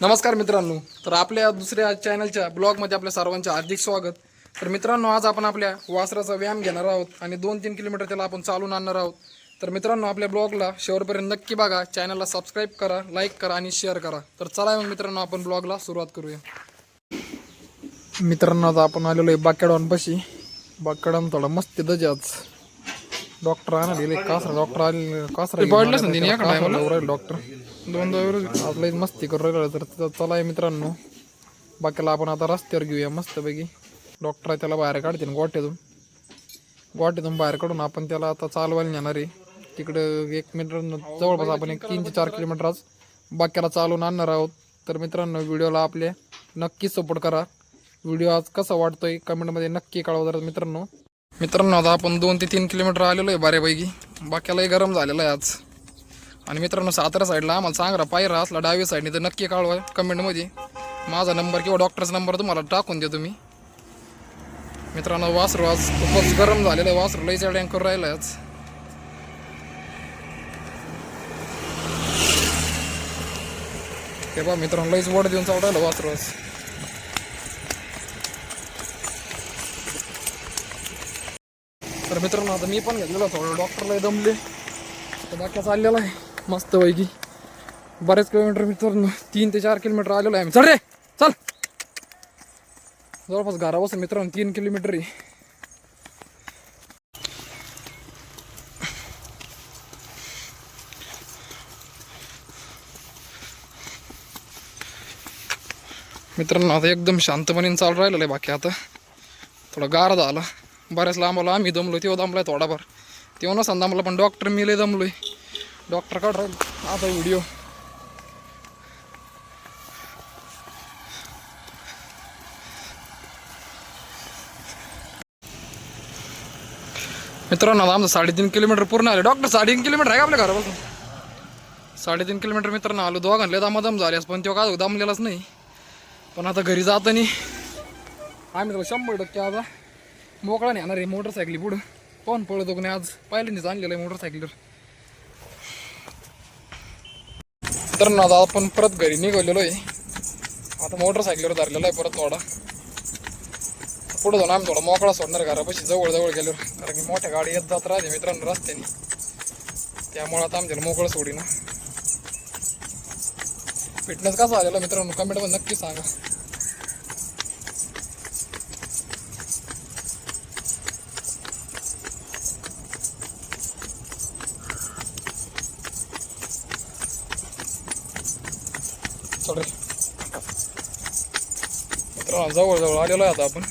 नमस्कार मित्रांनो. तर आपल्या दुसऱ्या चॅनलच्या ब्लॉगमध्ये आपल्या सर्वांचे हार्दिक स्वागत. तर मित्रांनो आज आपण आपल्या वासराचा व्यायाम घेणार आहोत आणि दोन तीन किलोमीटर त्याला आपण चालून आणणार आहोत. तर मित्रांनो आपल्या ब्लॉगला शेवटपर्यंत नक्की बघा. चॅनलला सबस्क्राईब करा लाईक करा आणि शेअर करा. तर चला मग मित्रांनो आपण ब्लॉगला सुरुवात करूया. मित्रांनो आता आपण आलेलो आहे बाकेडॉनपाशी. बाकेडॉन थोडा मस्त दज आज डॉक्टर आणा दिले. कासरा डॉक्टर आले कासरा पडलंच ना डॉक्टर. दोन आपलं मस्ती करू राहिलं तर तिथं चला आहे मित्रांनो. बाकीला आपण आता रस्त्यावर घेऊया मस्तपैकी. डॉक्टर त्याला बाहेर काढतील गोट्यातून गोट्यातून बाहेर काढून आपण त्याला आता चालवायला नेणार आहे. तिकडं एक मिनिट जवळपास आपण एक तीन ते चार किलोमीटर आज बाक्याला चालवून आणणार आहोत. तर मित्रांनो व्हिडिओला आपल्या नक्की सपोर्ट करा. व्हिडिओ आज कसा वाटतोय कमेंटमध्ये नक्की कळवा जरा मित्रांनो. मित्रांनो आता आपण दोन ते तीन किलोमीटर आलेलो आहे बऱ्यापैकी. बाक्यालाही गरम झालेलं आहे आज. आणि मित्रांनो सातारा साईडला आम्हाला सांगा पायरा असला डावी साईडने तर नक्की कळवा कमेंटमध्ये. माझा नंबर किंवा डॉक्टरचा नंबर तुम्हाला टाकून द्या तुम्ही मित्रांनो वासरू आज खूपच गरम झालेलं आहे. वासरू लईच टँकर राहिला राहिलं आहे आज. हे बा मित्रांनो लईच वड देऊन चावडायला राहिलं वासरू आज. तर मित्रांनो आता मी पण घेतलेलं थोडं डॉक्टरला दमले. तर बाकी चाललेला आहे. मस्त पैकी. बरेच किलोमीटर मित्रांनो तीन ते चार किलोमीटर आलेलो आहे आम्ही. चल रे! चल! जवळपास घरापासून मित्रांनो तीन किलोमीटर आहे. मित्रांनो आता एकदम शांतपणे चालू राहिलेलं आहे बाकी आता. थोडा गार झाला. बऱ्याच लांबाला आम्ही दमलो तेव्हा दमलाय थोडाफार. तेव्हा नसा दमला पण डॉक्टर मी लय दमलोय. डॉक्टर काढ आता व्हिडिओ मित्रांनो आता आमचं साडेतीन किलोमीटर पूर्ण आले. डॉक्टर साडेतीन किलोमीटर आहे का आपल्या घरापासून? साडेतीन किलोमीटर मित्रांनो आलो. दोघांना दमादम झाल्यास पण तो काय दमलेलाच नाही. पण आता घरी जातानी आम्ही शंभर टक्के आता मोकळा नाही आणणार आहे मोटरसायकली पुढं. कोण पळतो कोणी आज? पहिल्यांदाच आणलेलं आहे मोटरसायकलीवर तर. ना आता आपण परत घरी निघालेलो आहे. आता मोटरसायकलीवर धरलेलो आहे परत थोडा. पुढं जाऊन आम्ही थोडा मोकळा सोडणार घरापाशी जवळ जवळ गेल्यावर. कारण की मोठ्या गाडी येत जात राहते मित्रांनो रस्त्याने. त्यामुळे आता आमच्याला मोकळं सोडी ना फिटनेस कसा आलेला मित्रांनो? कमेंटमध्ये नक्की सांगा चल रे मित्रांनो जवळ जवळ आलेलो आहे आता आपण.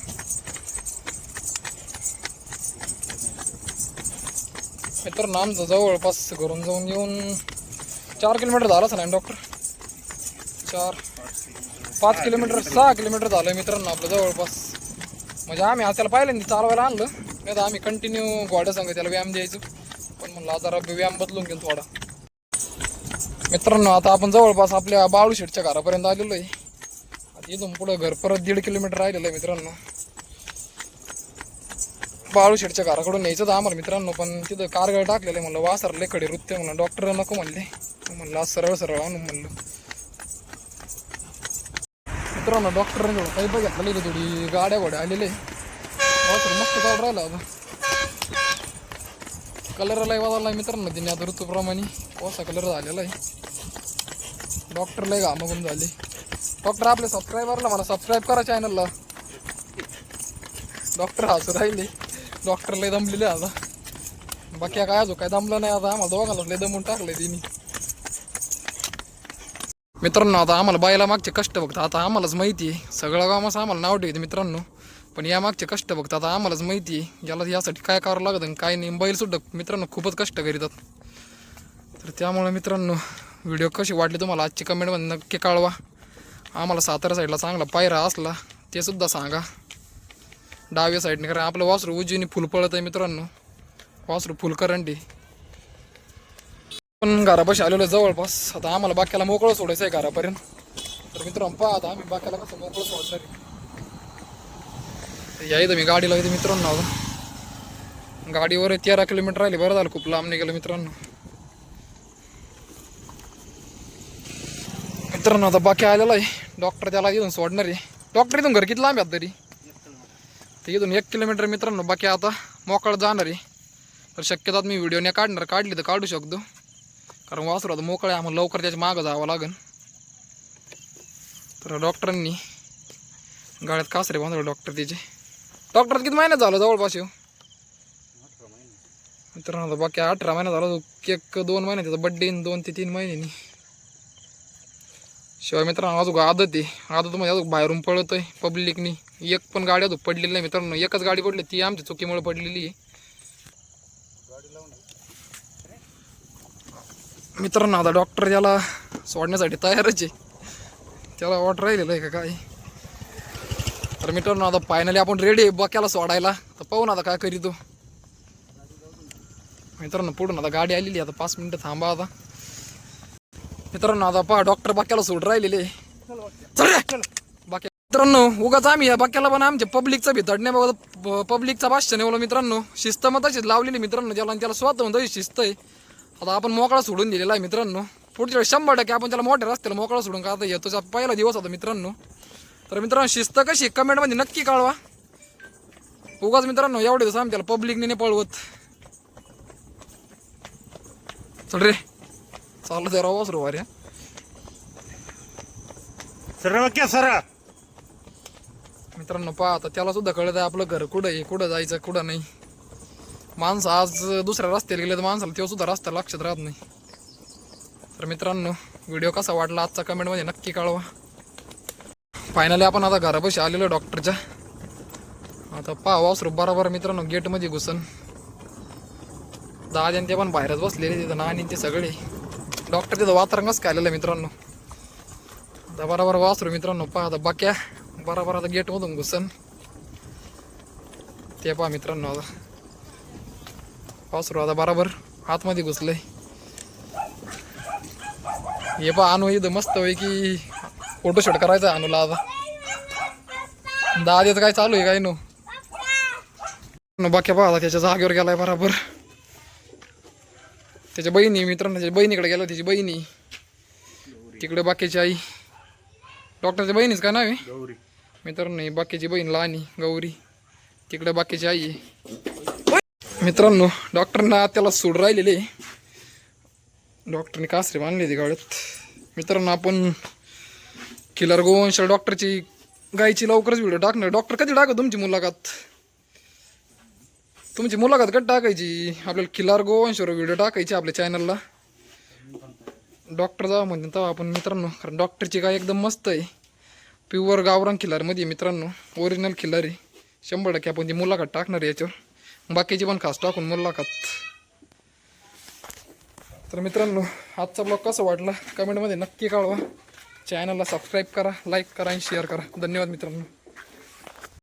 मित्रांनो आमचं जवळपास घरून जाऊन येऊन चार किलोमीटर झालं ना डॉक्टर चार पाच किलोमीटर सहा किलोमीटर झालं मित्रांनो आपलं जवळपास. म्हणजे आम्ही त्याला पाहिलं नाही चालवायला आणलं. नाही तर आम्ही कंटिन्यू घोड्या सांगू त्याला व्यायाम द्यायचो. पण म्हणलं आता जरा व्यायाम बदलून घेऊ थोडा. मित्रांनो आता आपण जवळपास आपल्या बाळू शेटच्या घरापर्यंत आलेलो आहे. इथून पुढं घर परत दीड किलोमीटर राहिलेलं आहे मित्रांनो. बाळूशेडच्या घराकडून न्यायचं तर आम्हाला मित्रांनो पण तिथं कारगळ टाकलेलं आहे म्हणलं वासर लेकडे वृत्ते म्हणलं डॉक्टर नको म्हणले. म्हणलं आज सरळ सरळ आणून म्हणलं. मित्रांनो डॉक्टरांनी काही बघितलं इथे थोडी गाड्या घोड्या आलेले वासर मस्त काढ राहिला आता. कलरलाही बदलला मित्रांनो तिने आता ऋतूप्रमाणे. कोसा कलर झालेला आहे. डॉक्टर लय घामागून झाले. डॉक्टर आपल्या सबस्क्रायबरला मला सबस्क्राईब करा चॅनलला डॉक्टर हसू राहिले. डॉक्टर लय दमलेले आता. बाकी काय अजून काय दमलं नाही आता. आम्हाला दोघांना लय दमून टाकलंय तिने. मित्रांनो आता आम्हाला बायला मागचे कष्ट बघता. आता आम्हालाच माहिती आहे. सगळं गाव असं आम्हाला नाव ठेवते मित्रांनो. पण या मागचे कष्ट बघता. आता आम्हालाच माहिती आहे. याला यासाठी काय करावं लागतं आणि काय नाही. बैल सुद्धा मित्रांनो खूपच कष्ट करीतात. तर त्यामुळे मित्रांनो व्हिडिओ कशी वाटली तुम्हाला? आजची कमेंटमध्ये नक्की कळवा. आम्हाला सातारा साईडला चांगला पायरा असला ते सुद्धा सांगा. डाव्या साईडने कारण आपलं वासरू उजवीने फुल पळत आहे मित्रांनो. वासरू फुल करंटी पण घरापाशी आलेलो जवळपास. आता आम्हाला बाक्याला मोकळं सोडायचं आहे घरापर्यंत. तर मित्रांनो पहा आता आम्ही बाक्याला कसं मोकळं सोडणार आहे. या इथं मी गाडीला इथे मित्रांनो. गाडीवर तेरा किलोमीटर राहिले. बरं झालं खूप लांब नाही गेलं मित्रांनो. मित्रांनो आता बाकी आलेला आहे. डॉक्टर त्याला इथून सोडणार आहे. डॉक्टर इथून घर किती लांब आहेत तरी? ते इथून एक किलोमीटर मित्रांनो बाकी आता मोकळ जाणार आहे. तर शक्यतात मी व्हिडिओ नाही काढणार काढली तर काढू शकतो. कारण वासरू आता मोकळं आहे आम्हाला लवकर त्याच्या मागं जावं लागेल. तर डॉक्टरांनी गाड्यात कासरे बांधले डॉक्टर त्याचे डॉक्टर किती महिन्यात झालं जवळपास येऊ? मित्रांनो आता बाकी अठरा महिना झाला तो दोन महिन्यात त्याचा बड्डे दोन ते तीन महिन्यांनी शिवाय मित्रांनो अजून आदत आहे. आदत मध्ये अजून बाहेरून पळत आहे पब्लिकनी एक पण गाडी अजून पडलेली नाही मित्रांनो. एकच गाडी पडली ती आमच्या चुकीमुळे पडलेली आहे. मित्रांनो आता डॉक्टर याला सोडण्यासाठी तयारच आहे. त्याला वाट राहिलेलं आहे का काय? तर मित्रांनो आता फायनली आपण रेडी आहे बक्याला सोडायला. तर पाहू ना आता काय करीतो हो. मित्रांनो पुढून आता गाडी आलेली आहे. आता पाच मिनिटं थांबा आता. मित्रांनो आता पहा डॉक्टर बाक्याला सोड राहिलेले. चल बाक्या मित्रांनो उगाच आम्ही या बाक्याला पण आमच्या पब्लिकचा भितडणे बघा पब्लिकचा भाष्य नेवलं मित्रांनो शिस्त मग तशीच लावलेली मित्रांनो त्याला त्याला स्वतः तशी शिस्त आहे. आता आपण मोकळा सोडून दिलेला आहे मित्रांनो. पुढच्या वेळेस शंभर टक्के आपण त्याला मोठ्या रस्त्याला मोकळा सोडून का आता येतो पहिला दिवस होता मित्रांनो. तर मित्रांनो शिस्त कशी कमेंटमध्ये नक्की कळवा. उगाच मित्रांनो एवढे दिवस आम्ही त्याला पब्लिकने नाही पळवत. चल रे. चाललं त्या रावाच रो अरे सरळ क्या सरा. मित्रांनो पहा आता त्याला सुद्धा कळत आहे आपलं घर कुठं आहे कुठं जायचं कुठं नाही. माणसं आज दुसऱ्या रस्त्याला गेले तर माणसाला तेव्हा सुद्धा रस्ता लक्षात राहत नाही. तर मित्रांनो व्हिडिओ कसा वाटला आजचा कमेंटमध्ये नक्की कळवा. फायनली आपण आता घरापाशी आलेलो डॉक्टरच्या आता पहा वासरू बरोबर मित्रांनो गेटमध्ये घुसन. दादा आणि ते पण बाहेरच बसलेले तिथं नानी ते सगळे. डॉक्टर तिथं वातरंगच काढलेलं आहे मित्रांनो. आता बराबर वासरू मित्रांनो पहा आता बाक्या. बरोबर आता गेटमधून घुसन. ते पहा मित्रांनो आता. वासरू आता बरोबर आतमध्ये घुसलंय. हे पहा आणू इथं मस्त होय की फोटोशूट करायचा आहे अनुला आता. दाद्याचं काय चालू आहे काय नो बाक्या पहा आता त्याच्या जागेवर गेलाय बराबर. त्याच्या बहिणी मित्रांनो त्याच्या बहिणीकडे गेला त्याची बहिणी. तिकडे बाकीची आई. डॉक्टरच्या बहिणीच काय नाव गौरी. मित्रांनो ही बाकीची बहीण लहानी गौरी. तिकडे बाकीची आई मित्रांनो डॉक्टरना त्याला सूड राहिलेले. डॉक्टरने कासरे बांधले होते गाड्यात मित्रांनो आपण किलर गोवंश डॉक्टरची गायची लवकरच व्हिडिओ टाकणार. डॉक्टर कधी टाका तुमची मुलाखत? तुमची मुलाखत कट टाकायची? आपल्याला किल्लार गोवंशवर व्हिडिओ टाकायची आपल्या चॅनलला डॉक्टर जावं म्हणते तेव्हा आपण मित्रांनो कारण डॉक्टरची गाय एकदम मस्त आहे. प्युअर गावरान खिल्लारमध्ये मित्रांनो ओरिजिनल खिल्लार आहे. शंभर टक्के आपण ती मुलाखत टाकणार आहे याच्यावर. बाकीची पण खास टाकून मुलाखत. तर मित्रांनो आजचा ब्लॉग कसा वाटला? कमेंटमध्ये नक्की कळवा. चॅनलला सबस्क्राईब करा लाईक करा आणि शेअर करा. धन्यवाद मित्रांनो.